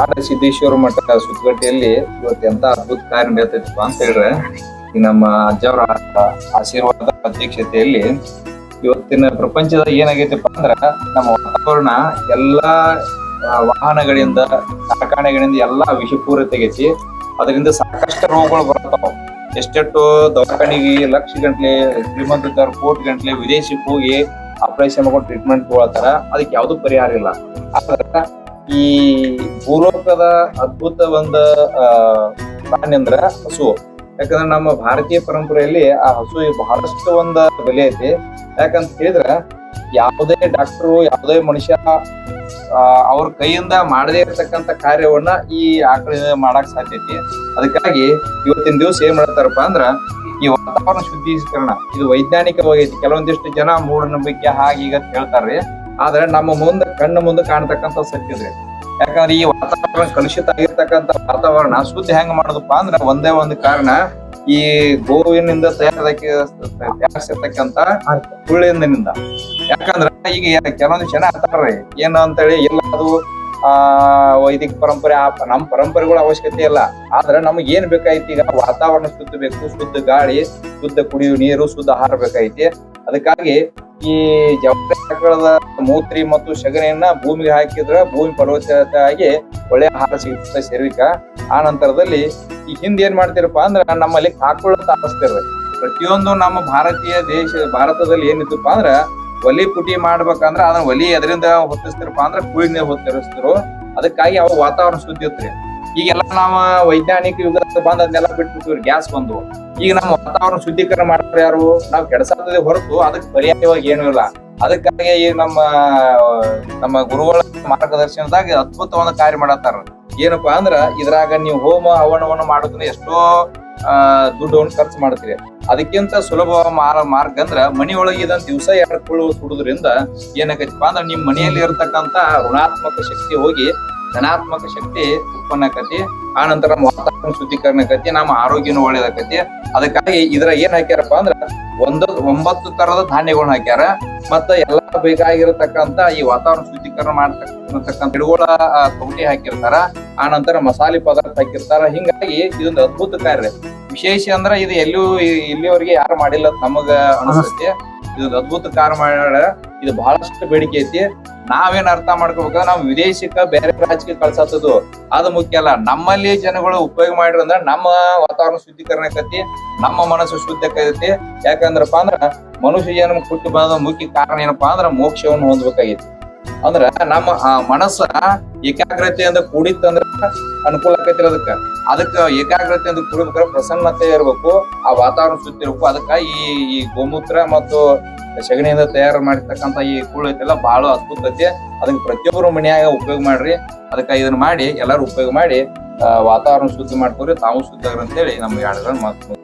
ಕಾಡ ಸಿದ್ದೇಶ್ವರ ಮಠ ಸುತ್ತಗಟ್ಟಿಯಲ್ಲಿ ಇವತ್ತು ಎಂತ ಅದ್ಭುತ ಕಾರ್ಯ ನಡೀತೈತಪ್ಪ ಅಂತ ಹೇಳಿದ್ರೆ ನಮ್ಮ ಅಜ್ಜವರ ಆಶೀರ್ವಾದ ಅಧ್ಯಕ್ಷತೆಯಲ್ಲಿ ಇವತ್ತಿನ ಪ್ರಪಂಚದ ಏನಾಗೈತಪ್ಪ ಅಂದ್ರ, ನಮ್ಮ ವಾತಾವರಣ ಎಲ್ಲಾ ವಾಹನಗಳಿಂದ, ಕಾರ್ಖಾನೆಗಳಿಂದ ಎಲ್ಲಾ ವಿಷಪೂರಿತಗೈತಿ ಅದರಿಂದ ಸಾಕಷ್ಟು ರೋಗಗಳು ಬರ್ತಾವ ಎಷ್ಟೆಷ್ಟು ದವಾಖಾನಿಗೆ ಲಕ್ಷ ಗಂಟ್ಲೆ, ಶ್ರೀಮಂತ ಕೋಟಿ ಗಂಟ್ಲೆ ವಿದೇಶಕ್ಕೆ ಹೋಗಿ ಆಪರೇಷನ್ ಮಾಡ್ಕೊಂಡು ಟ್ರೀಟ್ಮೆಂಟ್ ತಗೊಳ್ತಾರ ಅದಕ್ಕೆ ಯಾವ್ದು ಪರಿಹಾರ ಇಲ್ಲ. ಆದ್ರ ಈ ಭೂಲೋಕದ ಅದ್ಭುತ ಒಂದ ಪ್ರಾಣಿ ಅಂದ್ರ ಹಸು. ಯಾಕಂದ್ರೆ ನಮ್ಮ ಭಾರತೀಯ ಪರಂಪರೆಯಲ್ಲಿ ಆ ಹಸು ಬಹಳಷ್ಟು ಒಂದ ಬೆಲೆ ಐತಿ. ಯಾಕಂತ ಹೇಳಿದ್ರ ಯಾವುದೇ ಡಾಕ್ಟ್ರು, ಯಾವುದೇ ಮನುಷ್ಯ ಅವ್ರ ಕೈಯಿಂದ ಮಾಡದೇ ಇರತಕ್ಕಂತ ಕಾರ್ಯವನ್ನ ಈ ಆಕಳಿನ ಮಾಡಕ್ ಸಾಧ್ಯ ಐತಿ. ಅದಕ್ಕಾಗಿ ಇವತ್ತಿನ ದಿವಸ ಏನ್ ಮಾಡ್ತಾರಪ್ಪ ಅಂದ್ರ ಈ ವಾತಾವರಣ ಶುದ್ಧೀಕರಣ, ಇದು ವೈಜ್ಞಾನಿಕವಾಗಿ ಕೆಲವೊಂದಿಷ್ಟು ಜನ ಮೂಢನಂಬಿಕೆ ಹಾಗೆ ಈಗ ಹೇಳ್ತಾರ್ರಿ. ಆದ್ರೆ ನಮ್ಮ ಮುಂದೆ, ಕಣ್ಣು ಮುಂದೆ ಕಾಣ್ತಕ್ಕಂತ ಸತ್ಯದ್ರಿ ಯಾಕಂದ್ರೆ ಈ ವಾತಾವರಣ ಕಲುಷಿತ ಆಗಿರ್ತಕ್ಕಂಥ ವಾತಾವರಣ, ಶುದ್ಧ ಹೆಂಗ್ ಮಾಡೋದಪ್ಪ ಅಂದ್ರೆ ಒಂದೇ ಒಂದು ಕಾರಣ, ಈ ಗೋವಿನಿಂದ ತಯಾರದಕ್ಕೆ ತಯಾರಿಸಿರ್ತಕ್ಕಂತ ಹುಳ್ಳಿಂದನಿಂದ ಯಾಕಂದ್ರ ಈಗ ಕೆಲವೊಂದು ಜನ ಅಂತಾರ್ರಿ ಏನು ಅಂತೇಳಿ ಇಲ್ಲ ಅದು, ಆ, ವೈದಿಕ ಪರಂಪರೆ, ಆ, ನಮ್ಮ ಪರಂಪರೆಗಳ ಅವಶ್ಯಕತೆ ಇಲ್ಲ. ಆದ್ರೆ ನಮ್ಗೆ ಏನ್ ಬೇಕಾಯ್ತಿ ಈಗ? ವಾತಾವರಣ ಶುದ್ಧ ಬೇಕು, ಶುದ್ಧ ಗಾಳಿ, ಶುದ್ಧ ಕುಡಿಯುವ ನೀರು, ಶುದ್ಧ ಆಹಾರ ಬೇಕಾಯ್ತಿ. ಅದಕ್ಕಾಗಿ ಈ ಜವಳದ ಮೂತ್ರಿ ಮತ್ತು ಸಗಣಿಯನ್ನ ಭೂಮಿಗೆ ಹಾಕಿದ್ರ ಭೂಮಿ ಫಲವತ್ತತೆ ಆಗಿ ಒಳ್ಳೆ ಆಹಾರ ಸಿಗುತ್ತೆ ಶರೀರಕ ಆ ನಂತರದಲ್ಲಿ ಈ ಹಿಂದೆ ಏನ್ ಮಾಡ್ತೀರಪ್ಪ ಅಂದ್ರ ನಮ್ಮಲ್ಲಿ ಕಾಕುಳ ತಾಪಿಸ್ತಿರ್ರಿ ಪ್ರತಿಯೊಂದು ನಮ್ಮ ಭಾರತೀಯ ದೇಶ, ಭಾರತದಲ್ಲಿ ಏನಿತ್ತಪ್ಪ ಅಂದ್ರ ಒಲಿ ಪುಟಿ ಮಾಡ್ಬೇಕಂದ್ರ ಅದನ್ನ ಒಲಿ ಎದರಿಂದ ಹೊತ್ತಿಸ್ತಿರಪ್ಪ ಅಂದ್ರ ಕುಳಿನ ಹೊತ್ತಿರಿಸ್ತಿರು ಅದಕ್ಕಾಗಿ ಅವು ವಾತಾವರಣ ಶುದ್ಧ ರೀ ಈಗೆಲ್ಲ ನಾವು ವೈಜ್ಞಾನಿಕ ಯುಗ ಬಂದ ಅದನ್ನೆಲ್ಲ ಬಿಟ್ಬಿಟ್ಟಿವ್ರಿ, ಗ್ಯಾಸ್ ಬಂದು. ಈಗ ನಮ್ಮ ವಾತಾವರಣ ಶುದ್ಧೀಕರಣ ಮಾಡ್ತಾರೆ ಯಾರು? ನಾವು ಕೆಡಸಾತದೆ ಹೊರತು ಅದಕ್ಕೆ ಪರ್ಯಾಯವಾಗಿ ಏನೂ ಇಲ್ಲ. ಅದಕ್ಕಾಗಿ ಈ ನಮ್ಮ ನಮ್ಮ ಗುರುಗಳ ಮಾರ್ಗದರ್ಶನದಾಗ ಅದ್ಭುತವಾದ ಕಾರ್ಯ ಮಾಡತ್ತಾರ. ಏನಪ್ಪಾ ಅಂದ್ರ ಇದ್ರಾಗ ನೀವು ಹೋಮ ಹವನವನ್ನು ಮಾಡೋದನ್ನ ಎಷ್ಟೋ, ಆ ದುಡ್ಡನ್ನು ಖರ್ಚು ಮಾಡ್ತೀರಿ. ಅದಕ್ಕಿಂತ ಸುಲಭ ಮಾರ, ಮಾರ್ಗ ಅಂದ್ರ ಮನೆಯೊಳಗೆ ಇದನ್ನ ದಿವಸ ಎರಡು ಸುಡುದ್ರಿಂದ ಏನಾಗೈತಪ್ಪ ಅಂದ್ರ ನಿಮ್ ಮನೆಯಲ್ಲಿ ಇರತಕ್ಕಂತ ಋಣಾತ್ಮಕ ಶಕ್ತಿ ಹೋಗಿ ಧನಾತ್ಮಕ ಶಕ್ತಿ ಉತ್ಪನ್ನ ಆಕತಿ, ಆ ನಂತರ ವಾತಾವರಣ ಶುದ್ಧೀಕರಣ ಆಕತಿ, ನಮ್ಮ ಆರೋಗ್ಯನೂ ಒಳ್ಳೇದಾಕತಿ ಅದಕ್ಕಾಗಿ ಇದ್ರ ಏನ್ ಹಾಕ್ಯಾರಪ್ಪ ಅಂದ್ರ ಒಂದು, ಒಂಬತ್ತು ತರದ ಧಾನ್ಯಗಳನ್ನ ಹಾಕ್ಯಾರ. ಮತ್ತ ಎಲ್ಲಾ ಬೇಕಾಗಿರತಕ್ಕಂತ ಈ ವಾತಾವರಣ ಶುದ್ಧೀಕರಣ ಮಾಡ್ತಕ್ಕಂತ ಗಿಡಗಳ ತೊಗಟಿ ಹಾಕಿರ್ತಾರ. ಆ ನಂತರ ಮಸಾಲೆ ಪದಾರ್ಥ ಹಾಕಿರ್ತಾರ. ಹಿಂಗಾಗಿ ಇದೊಂದು ಅದ್ಭುತ ಕಾರ್ಯ. ವಿಶೇಷ ಅಂದ್ರ ಇದು ಎಲ್ಲೂ ಇಲ್ಲಿವರೆಗೆ ಯಾರು ಮಾಡಿಲ್ಲ ನಮಗ ಅನಿಸುತ್ತೆ. ಇದೊಂದು ಅದ್ಭುತ ಕಾರ್ಯ ಮಾಡ್ಯಾರ. ಇದು ಬಹಳಷ್ಟು ಬೇಡಿಕೆ ಐತಿ. ನಾವೇನ್ ಅರ್ಥ ಮಾಡ್ಕೋಬೇಕಂದ್ರೆ ನಾವು ವಿದೇಶಕ್ಕ ಬೇರೆ ರಾಜ್ಯಕ್ಕೆ ಕಳ್ಸತ್ತದು ಅದು ಮುಖ್ಯ ಅಲ್ಲ. ನಮ್ಮಲ್ಲಿ ಜನಗಳು ಉಪಯೋಗ ಮಾಡಿದ್ರ ಅಂದ್ರೆ ನಮ್ಮ ವಾತಾವರಣ ಶುದ್ಧೀಕರಣ ಆಕತಿ, ನಮ್ಮ ಮನಸ್ಸು ಶುದ್ಧ ಆಕೈತಿ. ಯಾಕಂದ್ರಪ್ಪ ಅಂದ್ರ ಮನುಷ್ಯ ಜನ್ಮ ಹುಟ್ಟಿ ಬಂದ ಮುಖ್ಯ ಕಾರಣ ಏನಪ್ಪಾ ಅಂದ್ರ ಮೋಕ್ಷವನ್ನು ಹೊಂದ್ಬೇಕಾಗೈತಿ. ಅಂದ್ರ ನಮ್ಮ ಮನಸ್ಸ ಏಕಾಗ್ರತೆಯಿಂದ ಕೂಡಿತ್ತಂದ್ರ ಅನುಕೂಲ ಆಕೈತಿ ಅದಕ್ಕ. ಅದಕ್ಕ ಏಕಾಗ್ರತೆಯಿಂದ ಕೂಡಬೇಕಾದ್ರೆ ಪ್ರಸನ್ನತೆ ಇರ್ಬೇಕು. ಆ ವಾತಾವರಣ ಶುದ್ಧ ಇರ್ಬೇಕು. ಅದಕ್ಕ ಈ ಈ ಗೋಮೂತ್ರ ಮತ್ತು ಸಗಣಿಯಿಂದ ತಯಾರು ಮಾಡಿರ್ತಕ್ಕಂತ ಈ ಕೂಳು ಐತೆಲ್ಲ ಬಹಳ ಅದ್ಭುತ ಐತಿ. ಅದಕ್ಕೆ ಪ್ರತಿಯೊಬ್ಬರು ಮನೆಯಾಗ ಉಪಯೋಗ ಮಾಡ್ರಿ. ಅದಕ್ಕ ಇದನ್ನ ಮಾಡಿ ಎಲ್ಲಾರು ಉಪಯೋಗ ಮಾಡಿ ವಾತಾವರಣ ಶುದ್ಧಿ ಮಾಡ್ಕೋರಿ, ತಾವು ಶುದ್ಧ ಅಂತೇಳಿ ನಮ್ಮ ಎರಡು ಮಾತು